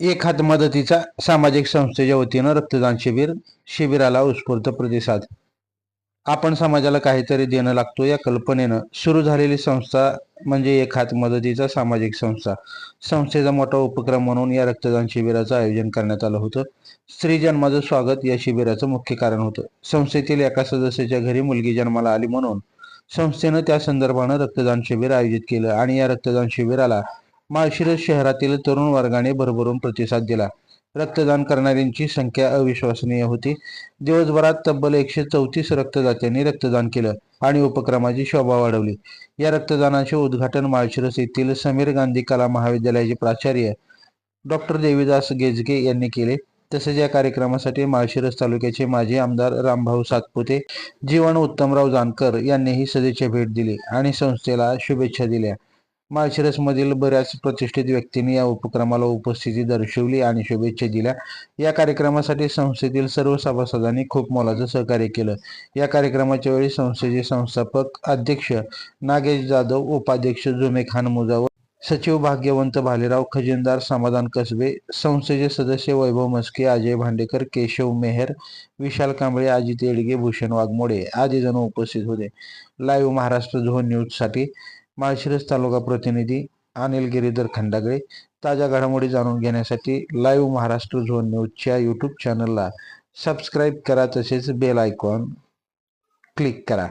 एक हात मदतीचा सामाजिक संस्थेच्या वतीनं रक्तदान शिबिर शिबिराला उत्स्फूर्त प्रतिसाद. आपण समाजाला काहीतरी देणं लागतो या कल्पनेनं सुरू झालेली संस्था म्हणजे एक हात मदतीचा सामाजिक संस्था. संस्थेचा मोठा उपक्रम म्हणून या रक्तदान शिबिराचं आयोजन करण्यात आलं होतं. स्त्री जन्माचं स्वागत या शिबिराचं मुख्य कारण होतं. संस्थेतील एका सदस्याच्या घरी मुलगी जन्माला आली म्हणून संस्थेनं त्या संदर्भानं रक्तदान शिबिर आयोजित केलं आणि या रक्तदान शिबिराला माळशिरस शहरातील तरुण वर्गाने भरभरून प्रतिसाद दिला. रक्तदान करणाऱ्यांची संख्या अविश्वसनीय होती. दिवसभरात तब्बल एकशे चौतीस रक्तदात्यांनी रक्तदान केलं आणि उपक्रमाची शोभा वाढवली. या रक्तदानाचे उद्घाटन माळशिरस येथील समीर गांधी कला महाविद्यालयाचे प्राचार्य डॉक्टर देवीदास गेजगे यांनी केले. तसेच या कार्यक्रमासाठी माळशिरस तालुक्याचे माजी आमदार रामभाऊ सातपुते जीवन उत्तमराव जानकर यांनीही सदिच्छा भेट दिली आणि संस्थेला शुभेच्छा दिल्या. माळशिरसमधील बऱ्याच प्रतिष्ठित व्यक्तींनी या उपक्रमाला उपस्थिती दर्शवली आणि शुभेच्छा दिल्या. या कार्यक्रमासाठी संस्थेतील सर्व सभासदांनी खूप मोलाचं सहकार्य केलं. या कार्यक्रमाच्या वेळी संस्थेचे संस्थापक अध्यक्ष नागेश जाधव उपाध्यक्ष जुमे खान मुजावर सचिव भाग्यवंत भालेराव खजिनदार समाधान कसबे संस्थेचे सदस्य वैभव मस्के अजय भांडेकर केशव मेहर विशाल कांबळे अजित येडगे भूषण वाघमोडे आदी जण उपस्थित होते. लाईव्ह महाराष्ट्र झोन न्यूजसाठी माळशिरस तालुका प्रतिनिधी अनिल गिरीधर खंडागळे ताज्या घडामोडी जाणून घेण्यासाठी लाईव्ह महाराष्ट्र झोन न्यूजच्या यूट्यूब चॅनलला सबस्क्राईब करा तसेच बेल आयकॉन क्लिक करा.